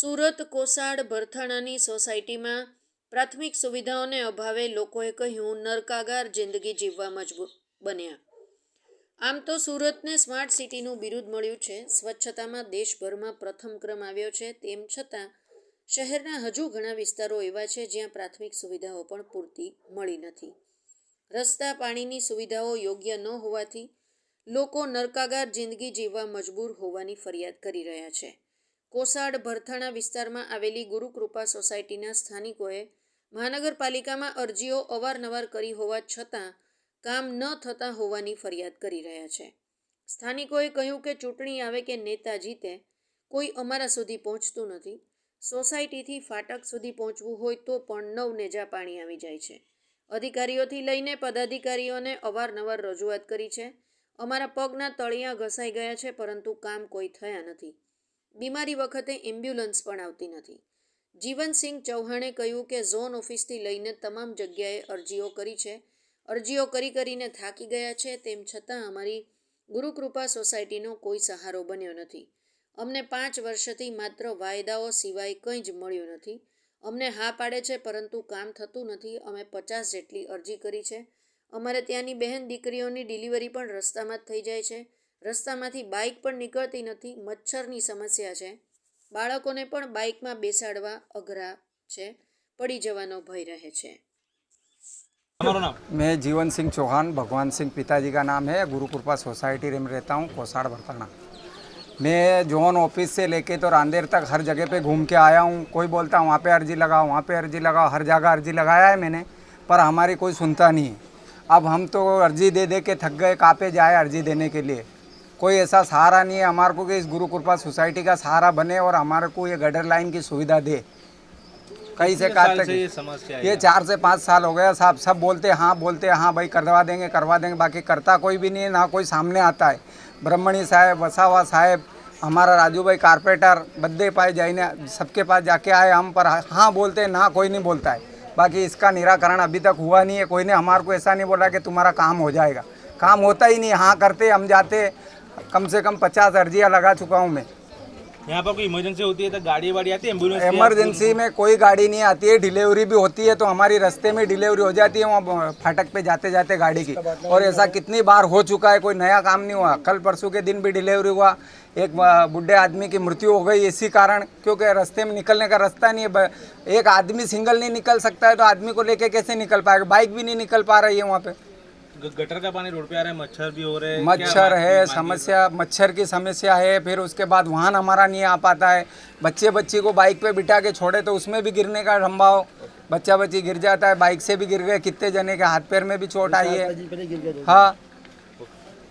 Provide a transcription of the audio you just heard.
સુરત, કોસાડ ભરથાણાની સોસાયટીમાં પ્રાથમિક સુવિધાઓને અભાવે લોકોએ કહ્યું, નરકાગાર જિંદગી જીવવા મજબૂર બન્યા. આમ તો સુરતને સ્માર્ટ સિટીનું બિરુદ મળ્યું છે. સ્વચ્છતામાં દેશભરમાં પ્રથમ ક્રમ આવ્યો છે. તેમ છતાં, શહેરના હજુ ઘણા વિસ્તારો એવા છે જ્યાં પ્રાથમિક સુવિધાઓ પણ પૂરતી મળી નથી. રસ્તા પાણીની સુવિધાઓ યોગ્ય ન હોવાથી લોકો નરકાગાર જિંદગી જીવવા મજબૂર હોવાની ફરિયાદ કરી રહ્યા છે. કોસાડ ભરથાણા વિસ્તારમાં આવેલી ગુરુકૃપા સોસાયટીના સ્થાનિકોએ મહાનગરપાલિકામાં અરજીઓ અવારનવાર કરી હોવા છતાં કામ ન થતા હોવાની ફરિયાદ કરી રહ્યા છે. સ્થાનિકોએ કહ્યું કે ચૂંટણી આવે કે નેતા જીતે કોઈ અમારા સુધી પહોંચતું નથી. સોસાયટીથી ફાટક સુધી પહોંચવું હોય તો પણ નવ નેજા પાણી આવી જાય છે. અધિકારીઓથી લઈને પદાધિકારીઓને અવારનવાર રજૂઆત કરી છે. અમારા પગના તળિયા ઘસાઈ ગયા છે, પરંતુ કામ કોઈ થયા નથી. બીમારી વખતે એમ્બ્યુલન્સ પણ આવતી નથી. જીવનસિંહ ચૌહાણે કહ્યું કે ઝોન ઓફિસથી લઈને તમામ જગ્યાએ અરજીઓ કરી છે. અરજીઓ કરી કરીને થાકી ગયા છે, તેમ છતાં અમારી ગુરુકૃપા સોસાયટીનો કોઈ સહારો બન્યો નથી. અમને પાંચ વર્ષથી માત્ર વાયદાઓ સિવાય કંઈ જ મળ્યું નથી. અમને હા પાડે છે, પરંતુ કામ થતું નથી. અમે પચાસ જેટલી અરજી કરી છે. અમારે ત્યાંની બહેન દીકરીઓની ડિલિવરી પણ રસ્તામાં જ થઈ જાય છે. રસ્તામાંથી બાઇક પણ નીકળતી નથી મચ્છરની સમસ્યા છે બાળકોને પણ બાઇકમાં બેસાડવા અઘરા છે પડી જવાનો ભય રહે છે हमारा नाम मैं जीवन सिंह चौहान भगवान सिंह पिताजी का नाम है गुरु कृपा सोसाइटी में रहता हूँ कोसाड़ बरताना मैं जोन ऑफिस से लेके तो रांदेर तक हर जगह पे घूम के आया हूँ कोई बोलता वहाँ पे अर्जी लगाओ वहाँ पे अर्जी लगाओ हर जगह अर्जी लगाया है मैंने पर हमारी कोई सुनता नहीं है अब हम तो अर्जी दे दे के थक गए कहाँ पे जाए अर्जी देने के लिए कोई ऐसा सहारा नहीं है हमारे को कि इस गुरु कृपा सोसाइटी का सहारा बने और हमारे को ये गडर लाइन की सुविधा दे। कहीं से कहा तक ये समस्या ये चार से पाँच साल हो गया साहब सब बोलते हाँ बोलते हाँ भाई करवा देंगे करवा देंगे बाकी करता कोई भी नहीं है ना कोई सामने आता है। ब्रह्मणी साहेब वसावा साहेब हमारा राजू भाई कारपेटर बद्दे पाए जाइने सबके पास जाके आए हम पर हाँ बोलते हैं ना कोई नहीं बोलता है। बाकी इसका निराकरण अभी तक हुआ नहीं है कोई ने हमारे को ऐसा नहीं बोला कि तुम्हारा काम हो जाएगा। काम होता ही नहीं हाँ करते हम जाते कम से कम पचास अर्जियाँ लगा चुका हूँ मैं। यहाँ पर कोई इमरजेंसी होती है तो गाड़ी वाड़ी आती है एंबुलेंस इमरजेंसी में कोई गाड़ी नहीं आती है डिलीवरी भी होती है तो हमारी रास्ते में डिलीवरी हो जाती है वहाँ फाटक पे जाते जाते गाड़ी की। और ऐसा कितनी बार हो चुका है कोई नया काम नहीं हुआ। कल परसों के दिन भी डिलीवरी हुआ। एक बुढ़े आदमी की मृत्यु हो गई इसी कारण क्योंकि रास्ते में निकलने का रास्ता नहीं है। एक आदमी सिंगल नहीं निकल सकता है तो आदमी को लेके कैसे निकल पाएगा? बाइक भी नहीं निकल पा रही है वहाँ पे। ग- गटर का पानी रोड पे आ रहा है मच्छर भी हो रहे हैं मच्छर है समस्या मच्छर की समस्या है फिर उसके बाद वाहन हमारा नहीं आ पाता है। बच्चे बच्ची को बाइक पे बिठा के छोड़े तो उसमें भी गिरने का संभाव बच्चा बच्ची गिर जाता है बाइक से भी गिर गए कितने जने के हाथ पैर में भी चोट आई है। हाँ।